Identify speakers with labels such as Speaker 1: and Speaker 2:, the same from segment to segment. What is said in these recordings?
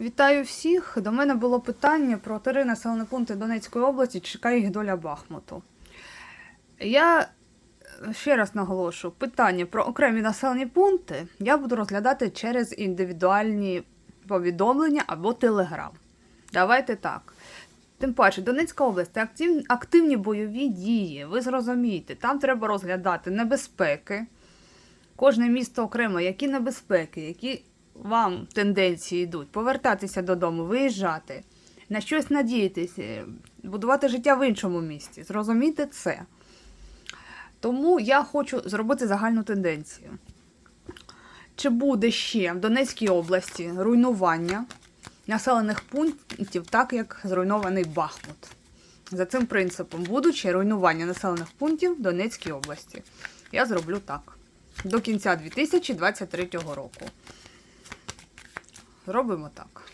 Speaker 1: Вітаю всіх. До мене було питання про три населені пункти Донецької області, чекає їх доля Бахмуту. Я ще раз наголошую, питання про окремі населені пункти я буду розглядати через індивідуальні повідомлення або телеграм. Давайте так. Тим паче, Донецька область це актив, активні бойові дії. Ви зрозумієте, там треба розглядати небезпеки. Кожне місто окремо, які небезпеки, які вам тенденції йдуть, повертатися додому, виїжджати, на щось надіятися, будувати життя в іншому місті. Зрозумійте це. Тому я хочу зробити загальну тенденцію. Чи буде ще в Донецькій області руйнування населених пунктів, так як зруйнований Бахмут? За цим принципом, будучи руйнування населених пунктів в Донецькій області, я зроблю так. До кінця 2023 року. Робимо так.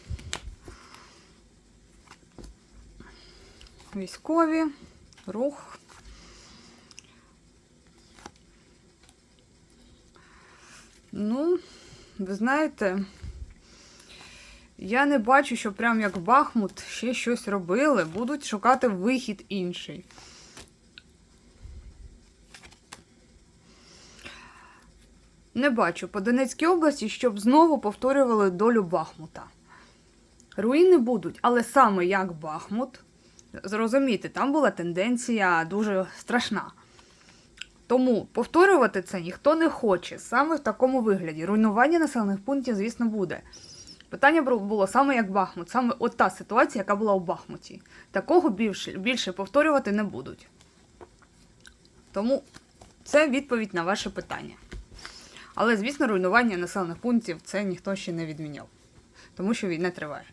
Speaker 1: Військові, рух. Ну, ви знаєте, я не бачу, що прям як Бахмут ще щось робили, будуть шукати вихід інший. Не бачу по Донецькій області, щоб знову повторювали долю Бахмута. Руїни будуть, але саме як Бахмут, зрозумійте, там була тенденція дуже страшна. Тому повторювати це ніхто не хоче саме в такому вигляді. Руйнування населених пунктів, звісно, буде. Питання було саме як Бахмут, саме от та ситуація, яка була у Бахмуті. Такого більше, більше повторювати не будуть. Тому це відповідь на ваше питання. Але, звісно, руйнування населених пунктів це ніхто ще не відміняв, тому що війна триває.